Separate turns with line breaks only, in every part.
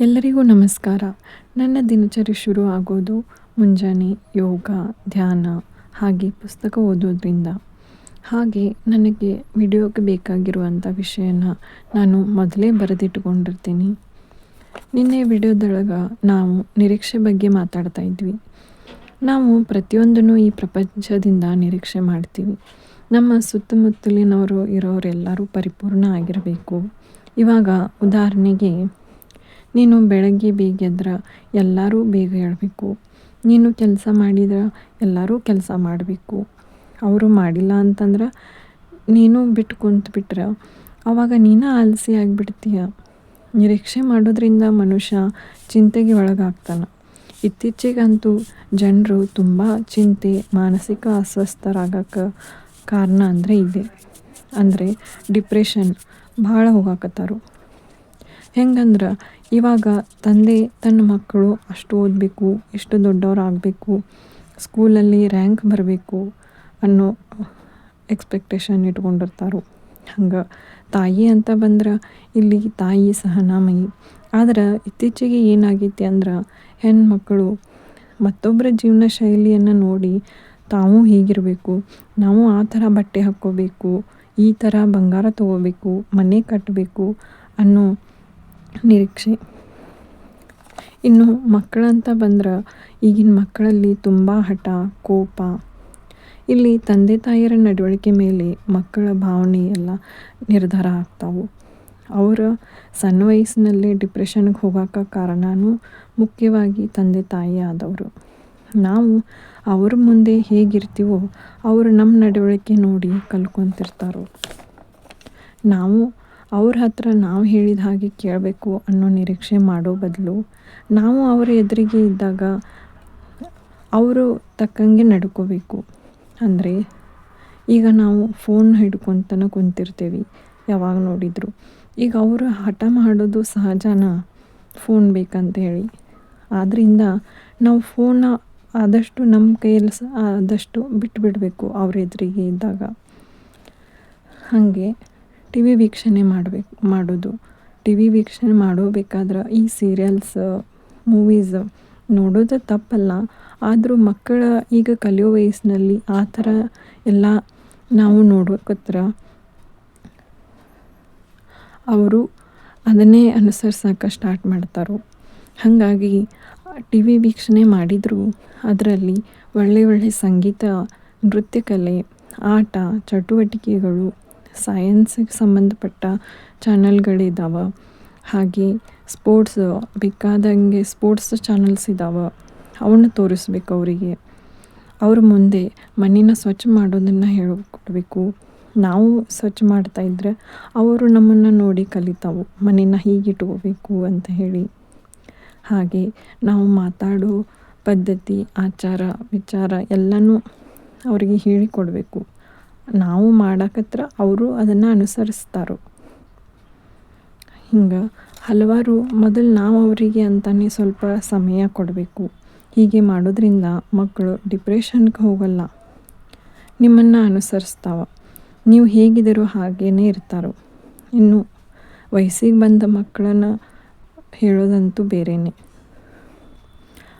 ಎಲ್ಲರಿಗೂ ನಮಸ್ಕಾರ. ನನ್ನ ದಿನಚರಿ ಶುರು ಆಗೋದು ಮುಂಜಾನೆ ಯೋಗ, ಧ್ಯಾನ ಹಾಗೆ ಪುಸ್ತಕ ಓದೋದ್ರಿಂದ ಹಾಗೆ ನನಗೆ ವಿಡಿಯೋಗೆ ಬೇಕಾಗಿರುವಂಥ ವಿಷಯನ ನಾನು ಮೊದಲೇ ಬರೆದಿಟ್ಟುಕೊಂಡಿರ್ತೀನಿ. ನಿನ್ನೆ ವಿಡಿಯೋದೊಳಗೆ ನಾವು ನಿರೀಕ್ಷೆ ಬಗ್ಗೆ ಮಾತಾಡ್ತಾ ಇದ್ವಿ. ನಾವು ಪ್ರತಿಯೊಂದನ್ನು ಈ ಪ್ರಪಂಚದಿಂದ ನಿರೀಕ್ಷೆ ಮಾಡ್ತೀವಿ. ನಮ್ಮ ಸುತ್ತಮುತ್ತಲಿನವರು ಇರೋರೆಲ್ಲರೂ ಪರಿಪೂರ್ಣ ಆಗಿರಬೇಕು. ಇವಾಗ ಉದಾಹರಣೆಗೆ ನೀನು ಬೆಳಗ್ಗೆ ಬೇಗ ಎದ್ರೆ, ಎಲ್ಲರೂ ಬೇಗ ಹೇಳಬೇಕು. ನೀನು ಕೆಲಸ ಮಾಡಿದ್ರೆ, ಎಲ್ಲರೂ ಕೆಲಸ ಮಾಡಬೇಕು. ಅವರು ಮಾಡಿಲ್ಲ ಅಂತಂದ್ರೆ ನೀನು ಬಿಟ್ಟು ಕುಂತ್ಬಿಟ್ರೆ ಆವಾಗ ನೀನು ಆಲಸಿ ಆಗಿಬಿಡ್ತೀಯ. ನಿರೀಕ್ಷೆ ಮಾಡೋದ್ರಿಂದ ಮನುಷ್ಯ ಚಿಂತೆಗೆ ಒಳಗಾಗ್ತಾನೆ. ಇತ್ತೀಚೆಗಂತೂ ಜನರು ತುಂಬ ಚಿಂತೆ, ಮಾನಸಿಕ ಅಸ್ವಸ್ಥರಾಗಕ್ಕೆ ಕಾರಣ ಅಂದರೆ ಇದೆ. ಅಂದರೆ ಡಿಪ್ರೆಷನ್, ಭಾಳ ಹೋಗಾಕತ್ತಾರು. ಹೆಂಗಂದ್ರೆ ಇವಾಗ ತಂದೆ ತನ್ನ ಮಕ್ಕಳು ಅಷ್ಟು ಓದಬೇಕು ಇಷ್ಟು ದೊಡ್ಡವರಾಗಬೇಕು, ಸ್ಕೂಲಲ್ಲಿ ರ್ಯಾಂಕ್ ಬರಬೇಕು ಅನ್ನೋ ಎಕ್ಸ್ಪೆಕ್ಟೇಷನ್ ಇಟ್ಕೊಂಡಿರ್ತಾರೆ. ಹಂಗೆ ತಾಯಿ ಅಂತ ಬಂದ್ರೆ ಇಲ್ಲಿ ತಾಯಿ ಸಹನಾಮಯಿ. ಆದ್ರೆ ಇತ್ತೀಚೆಗೆ ಏನಾಗೈತಿ ಅಂದ್ರೆ ಹೆಣ್ಮಕ್ಕಳು ಮತ್ತೊಬ್ಬರ ಜೀವನ ಶೈಲಿಯನ್ನು ನೋಡಿ ತಾವು ಹೀಗಿರಬೇಕು, ನಾವು ಆ ಥರ ಬಟ್ಟೆ ಹಾಕ್ಕೋಬೇಕು, ಈ ಥರ ಬಂಗಾರ ತೊಗೋಬೇಕು, ಮನೆ ಕಟ್ಟಬೇಕು ಅನ್ನೋ ನಿರೀಕ್ಷೆ. ಇನ್ನು ಮಕ್ಕಳಂತ ಬಂದ್ರೆ ಈಗಿನ ಮಕ್ಕಳಲ್ಲಿ ತುಂಬ ಹಠ, ಕೋಪ. ಇಲ್ಲಿ ತಂದೆ ತಾಯಿಯರ ನಡವಳಿಕೆ ಮೇಲೆ ಮಕ್ಕಳ ಭಾವನೆ ಎಲ್ಲ ನಿರ್ಧಾರ ಆಗ್ತಾವೆ. ಅವರ ಸಣ್ಣ ವಯಸ್ಸಿನಲ್ಲೇ ಡಿಪ್ರೆಷನ್ಗೆ ಹೋಗೋಕೆ ಕಾರಣವೂ ಮುಖ್ಯವಾಗಿ ತಂದೆ ತಾಯಿ ಆದವರು. ನಾವು ಅವ್ರ ಮುಂದೆ ಹೇಗಿರ್ತೀವೋ ಅವರು ನಮ್ಮ ನಡವಳಿಕೆ ನೋಡಿ ಕಲ್ಕೊತಿರ್ತಾರೋ. ನಾವು ಅವ್ರ ಹತ್ರ ನಾವು ಹೇಳಿದ ಹಾಗೆ ಕೇಳಬೇಕು ಅನ್ನೋ ನಿರೀಕ್ಷೆ ಮಾಡೋ ಬದಲು ನಾವು ಅವರ ಎದುರಿಗೆ ಇದ್ದಾಗ ಅವರು ತಕ್ಕಂಗೆ ನಡ್ಕೋಬೇಕು. ಅಂದರೆ ಈಗ ನಾವು ಫೋನ್ ಹಿಡ್ಕೊತನ ಕುಂತಿರ್ತೀವಿ, ಯಾವಾಗ ನೋಡಿದ್ರು. ಈಗ ಅವರು ಹಠ ಮಾಡೋದು ಸಹಜನ? ಫೋನ್ ಬೇಕಂತ ಹೇಳಿ. ಆದ್ದರಿಂದ ನಾವು ಫೋನ್ನ ಆದಷ್ಟು ನಮ್ಮ ಕೈಯಲ್ಲಿ ಸಹ ಆದಷ್ಟು ಬಿಟ್ಟುಬಿಡಬೇಕು ಅವ್ರ ಎದುರಿಗೆ ಇದ್ದಾಗ. ಹಾಗೆ. ಟಿ ವಿ ವೀಕ್ಷಣೆ ಮಾಡಬೇಕು, ಮಾಡೋದು. ಟಿ ವಿ ವೀಕ್ಷಣೆ ಮಾಡೋಬೇಕಾದ್ರೆ ಈ ಸೀರಿಯಲ್ಸ್ ಮೂವೀಸ್ ನೋಡೋದು ತಪ್ಪಲ್ಲ. ಆದರೂ ಮಕ್ಕಳ ಈಗ ಕಲಿಯೋ ವಯಸ್ಸಿನಲ್ಲಿ ಆ ಥರ ಎಲ್ಲ ನಾವು ನೋಡ್ಬೇಕತ್ರ. ಅವರು ಅದನ್ನೇ ಅನುಸರಿಸೋಕೆ ಸ್ಟಾರ್ಟ್ ಮಾಡ್ತಾರೆ. ಹಾಗಾಗಿ ಟಿ ವಿ ವೀಕ್ಷಣೆ ಮಾಡಿದರೂ ಅದರಲ್ಲಿ ಒಳ್ಳೆ ಒಳ್ಳೆ ಸಂಗೀತ, ನೃತ್ಯ ಕಲೆ, ಆಟ, ಚಟುವಟಿಕೆಗಳು ಸೈನ್ಸಿಗೆ ಸಂಬಂಧಪಟ್ಟ ಚಾನಲ್ಗಳಿದ್ದಾವೆ ಹಾಗೆ ಸ್ಪೋರ್ಟ್ಸ್ ಬೇಕಾದಂಗೆ ಸ್ಪೋರ್ಟ್ಸ್ ಚಾನಲ್ಸ್ ಇದ್ದಾವೆ ಅವನ್ನ ತೋರಿಸ್ಬೇಕು ಅವರಿಗೆ. ಅವ್ರ ಮುಂದೆ ಮಣ್ಣಿನ ಸ್ವಚ್ಛ ಮಾಡೋದನ್ನು ಹೇಳಿಕೊಡ್ಬೇಕು. ನಾವು ಸ್ವಚ್ಛ ಮಾಡ್ತಾ ಇದ್ದರೆ ಅವರು ನಮ್ಮನ್ನು ನೋಡಿ ಕಲಿತಾವು ಮನೇನ ಹೀಗೆ ಇಟ್ಕೋಬೇಕು ಅಂತ ಹೇಳಿ. ಹಾಗೆ ನಾವು ಮಾತಾಡೋ ಪದ್ಧತಿ, ಆಚಾರ, ವಿಚಾರ ಎಲ್ಲನೂ ಅವರಿಗೆ ಹೇಳಿಕೊಡಬೇಕು. ನಾವು ಮಾಡಕತ್ರ ಅವರು ಅದನ್ನು ಅನುಸರಿಸ್ತಾರೆ. ಹಿಂಗೆ ಹಲವಾರು ಮೊದಲು ನಾವು ಅವರಿಗೆ ಅಂತಲೇ ಸ್ವಲ್ಪ ಸಮಯ ಕೊಡಬೇಕು. ಹೀಗೆ ಮಾಡೋದ್ರಿಂದ ಮಕ್ಕಳು ಡಿಪ್ರೆಷನ್ಗೆ ಹೋಗಲ್ಲ. ನಿಮ್ಮನ್ನು ಅನುಸರಿಸ್ತಾವ. ನೀವು ಹೇಗಿದ್ದೀರೋ ಹಾಗೇ ಇರ್ತಾರೋ. ಇನ್ನು ವಯಸ್ಸಿಗೆ ಬಂದ ಮಕ್ಕಳನ್ನು ಹೇಳೋದಂತೂ ಬೇರೆಯೇ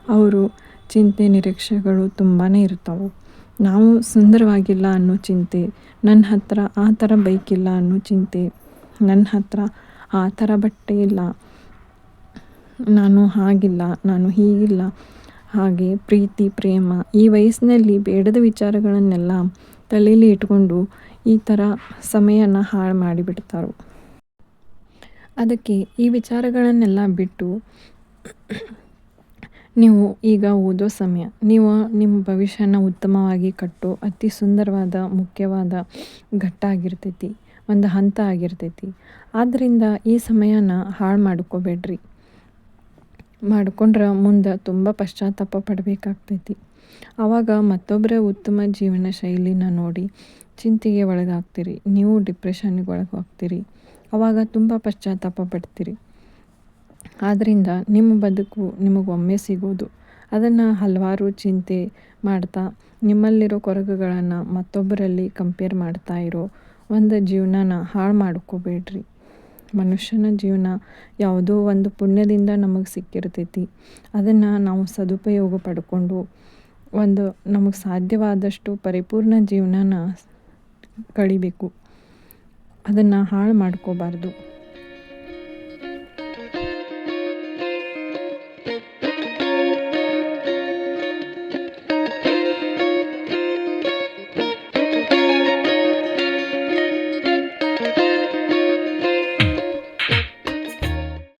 ಅವರು ಚಿಂತೆ ನಿರೀಕ್ಷೆಗಳು ತುಂಬಾ ಇರ್ತಾವೆ. ನಾವು ಸುಂದರವಾಗಿಲ್ಲ ಅನ್ನೋ ಚಿಂತೆ ನನ್ನ ಹತ್ರ ಆ ಥರ ಬೈಕಿಲ್ಲ ಅನ್ನೋ ಚಿಂತೆ ನನ್ನ ಹತ್ರ ಆ ಥರ ಬಟ್ಟೆ ಇಲ್ಲ, ನಾನು ಹಾಗಿಲ್ಲ, ನಾನು ಹೀಗಿಲ್ಲ, ಹಾಗೆ ಪ್ರೀತಿ, ಪ್ರೇಮ ಈ ವಯಸ್ಸಿನಲ್ಲಿ ಬೇಡದ ವಿಚಾರಗಳನ್ನೆಲ್ಲ ತಲೆಯಲ್ಲಿ ಇಟ್ಕೊಂಡು ಈ ಥರ ಸಮಯನ ಹಾಳು ಮಾಡಿಬಿಡ್ತಾರೆ. ಅದಕ್ಕೆ ಈ ವಿಚಾರಗಳನ್ನೆಲ್ಲ ಬಿಟ್ಟು ನೀವು ಈಗ ಓದೋ ಸಮಯ, ನೀವು ನಿಮ್ಮ ಭವಿಷ್ಯನ ಉತ್ತಮವಾಗಿ ಕಟ್ಟೋ ಅತಿ ಸುಂದರವಾದ, ಮುಖ್ಯವಾದ ಘಟ್ಟ ಆಗಿರ್ತೈತಿ, ಒಂದು ಹಂತ ಆಗಿರ್ತೈತಿ. ಆದ್ದರಿಂದ ಈ ಸಮಯನ ಹಾಳು ಮಾಡ್ಕೋಬೇಡ್ರಿ. ಮಾಡ್ಕೊಂಡ್ರೆ ಮುಂದೆ ತುಂಬ ಪಶ್ಚಾತ್ತಾಪ ಪಡಬೇಕಾಗ್ತೈತಿ. ಆವಾಗ ಮತ್ತೊಬ್ಬರ ಉತ್ತಮ ಜೀವನ ಶೈಲಿನ ನೋಡಿ ಚಿಂತೆಗೆ ಒಳಗಾಗ್ತೀರಿ, ನೀವು ಡಿಪ್ರೆಷನ್ಗೆ ಒಳಗಾಗ್ತೀರಿ. ಆವಾಗ ತುಂಬ ಪಶ್ಚಾತ್ತಾಪ ಪಡ್ತೀರಿ. ಆದ್ದರಿಂದ ನಿಮ್ಮ ಬದುಕು ನಿಮಗೊಮ್ಮೆ ಸಿಗೋದು. ಅದನ್ನು ಹಲವಾರು ಚಿಂತೆ ಮಾಡ್ತಾ, ನಿಮ್ಮಲ್ಲಿರೋ ಕೊರಗುಗಳನ್ನು ಮತ್ತೊಬ್ಬರಲ್ಲಿ ಕಂಪೇರ್ ಮಾಡ್ತಾ ಇರೋ ಒಂದು ಜೀವನನ ಹಾಳು ಮಾಡ್ಕೋಬೇಡ್ರಿ. ಮನುಷ್ಯನ ಜೀವನ ಯಾವುದೋ ಒಂದು ಪುಣ್ಯದಿಂದ ನಮಗೆ ಸಿಕ್ಕಿರ್ತೈತಿ. ಅದನ್ನು ನಾವು ಸದುಪಯೋಗ ಪಡ್ಕೊಂಡು ಒಂದು ನಮಗೆ ಸಾಧ್ಯವಾದಷ್ಟು ಪರಿಪೂರ್ಣ ಜೀವನನ ಕಳಿಬೇಕು. ಅದನ್ನು ಹಾಳು ಮಾಡ್ಕೋಬಾರ್ದು.